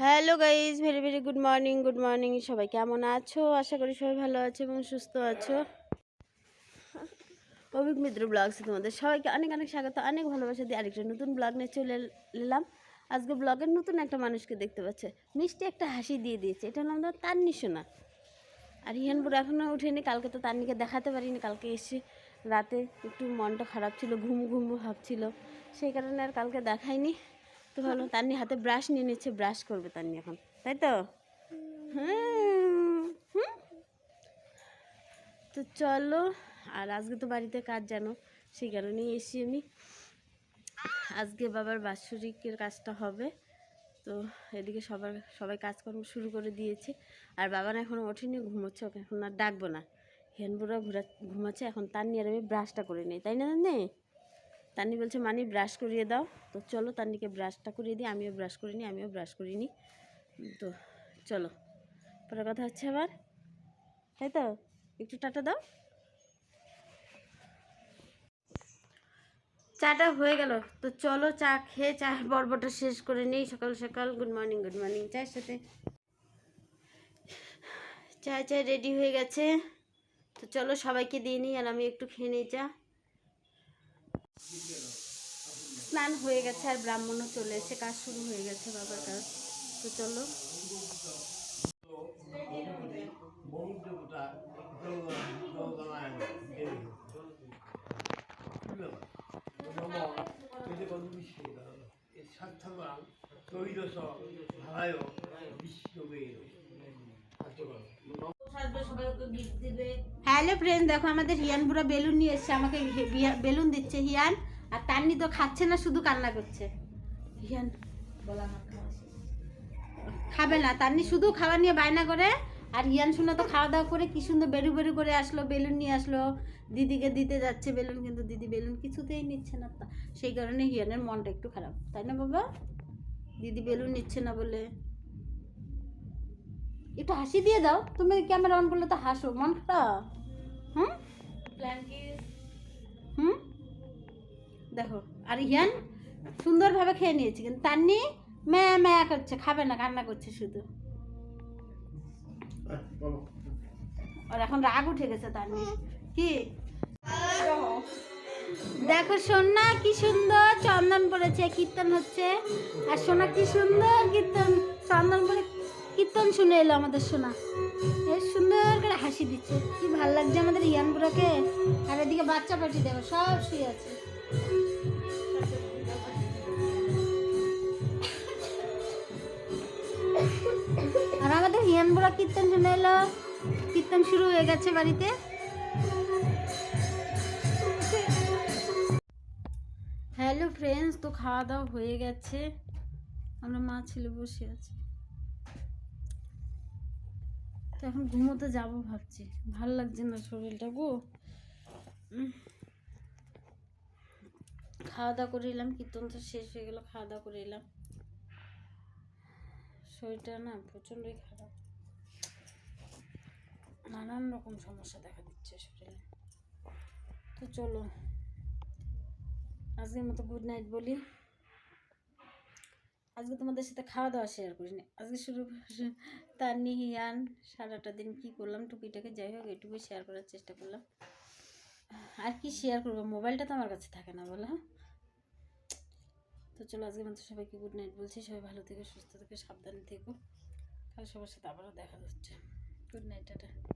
Hello guys very very good morning good morning, সবাই কেমন আছো? আশা করি সবাই ভালো আছো এবং সুস্থ আছো। অভিক মিত্র ব্লগসে তোমাদের সবাইকে অনেক অনেক স্বাগত, অনেক ভালোবাসা দিয়ে আরেকটা নতুন ব্লগ নিয়ে চলে এলাম। আজকে ব্লগের নতুন একটা মানুষকে দেখতে পাচ্ছে। মিষ্টি একটা হাসি দিয়ে দিয়েছে। এটা হলো আমাদের তান্নি শোনা আর হিয়ানপুর এখনও উঠেনি, কালকে তো তান্নিকে দেখাতে পারিনি, কালকে এসে রাতে একটু মনটা খারাপ ছিল, ঘুম ঘুম ভাবছিল সেই কারণে আর কালকে দেখাইনি তো ভালো। তান্নি হাতে ব্রাশ নিয়ে নিচ্ছে ব্রাশ করবে তান্নি এখন, তাই তো। তো চলো, আর আজকে তো বাড়িতে কাজ জানো, সেই কারণেই এসি আমি। আজকে বাবার বাৎসরিকের কাজটা হবে, তো এদিকে সবার, সবাই কাজকর্ম শুরু করে দিয়েছে। আর বাবা না এখনও ওঠেনি, ঘুমোচ্ছে, ওকে এখন আর ডাকবো না। হেনবুড়া ঘুরা, ঘুমাচ্ছে, এখন তার নিয়ে আর আমি ব্রাশটা করে নিই, তাই না নে তান্নি বলছে, মানি, ব্রাশ করিয়ে দাও। তো চলো তান্নিকে ব্রাশটা করিয়ে দিই, আমিও ব্রাশ করিনি আমিও ব্রাশ করিনি তো চলো পরে কথা হচ্ছে আবার, তাই তো? একটু টাটা দাও। চাটা হয়ে গেল। তো চলো চা খেয়ে চা পর্বটা শেষ করে নিই। সকাল সকাল গুড মর্নিং গুড মর্নিং চায়ের সাথে। চা চা রেডি হয়ে গেছে। তো চলো সবাইকে দিয়ে নিই আর আমি একটু খেয়ে নিই চা। স্নান হয়ে গেছে আর ব্রাহ্মণও চলে এসে কাজ শুরু হয়ে গেছে বাবার কাজ। তো চলো। দেবী সার্থবাং তৈরস ভারায় বিশ্ববের হ্যালো ফ্রেন্ড দেখো আমাদের হিয়ান বুড়া বেলুন নিয়ে এসছে, আমাকে বেলুন দিচ্ছে। হিয়ান আর তান্নি তো খাচ্ছে না, শুধু কান্না করছে। হিয়ান খাবে না, তান্নি শুধু খাওয়া নিয়ে বায়না করে। আর হিয়ান শুনে তো খাওয়া দাওয়া করে কি সুন্দর বেরু বেরু করে আসলো, বেলুন নিয়ে আসলো। দিদিকে দিতে যাচ্ছে বেলুন, কিন্তু দিদি বেলুন কিছুতেই নিচ্ছে না। সেই কারণে হিয়ানের মনটা একটু খারাপ, তাই না বাবা? দিদি বেলুন নিচ্ছে না বলে। একটু হাসি দিয়ে দাও, তুমি ক্যামেরা অন করলে তো হাসো, মন খারাপ। হুম? হুম? দেখো আর ইয়ান সুন্দরভাবে খেয়ে নিয়েছে কিন্তু তান্নি ম্যা ম্যা করছে খাবে না কান্না করছে শুধু। আর এখন রাগ উঠে গেছে তান্নি কি? দেখো সোনা কি সুন্দর চন্দন পড়েছে কীর্তন হচ্ছে। আর সোনা কি সুন্দর কীর্তন চন্দন পরে কীর্তন শুনে এলো আমাদের সোনা। এর সুন্দর করে হাসি দিচ্ছে। কি ভালো লাগছে আমাদের ইয়ানগুলোকে আর এদিকে বাচ্চা পাঠি দেবো সব শুয়ে আছে। আর আমাদের হিয়ানবুড়া কীর্তন শুনে এলো। কীর্তন শুরু হয়ে গেছে বাড়িতে। হ্যালো ফ্রেন্ডস তো খাওয়া দাওয়া হয়ে গেছে। আমরা মা ছেলে বসে আছি তো এখন ঘুমোতে যাব ভাবছি। ভালো লাগছে না শরীরটা গো। খাওয়া দাওয়া করে এলাম কীর্তন তো শেষ হয়ে গেল, খাওয়া দাওয়া করে এলাম। শরীরটা না প্রচণ্ডই খারাপ। নানান রকম সমস্যা দেখা দিচ্ছে শরীরে। তো চলো, আজকের মতো গুড নাইট বলি। আজকে তোমাদের সাথে খাওয়া দাওয়া শেয়ার করিনি। আজকে শুরু তার হিয়ান সারাটা দিন কি করলাম, টুকিটাকে যাই হোক, এটুকুই শেয়ার করার চেষ্টা করলাম। আর কি শেয়ার করব? মোবাইলটা তো আমার কাছে থাকে না, বলো হ্যাঁ? তো চলো, আজকের মতো সবাইকে গুড নাইট বলছি। সবাই ভালো থেকে, সুস্থ থেকে, সাবধানে থেকো। কাল সবার সাথে আবারও দেখা হচ্ছে। Good night tata.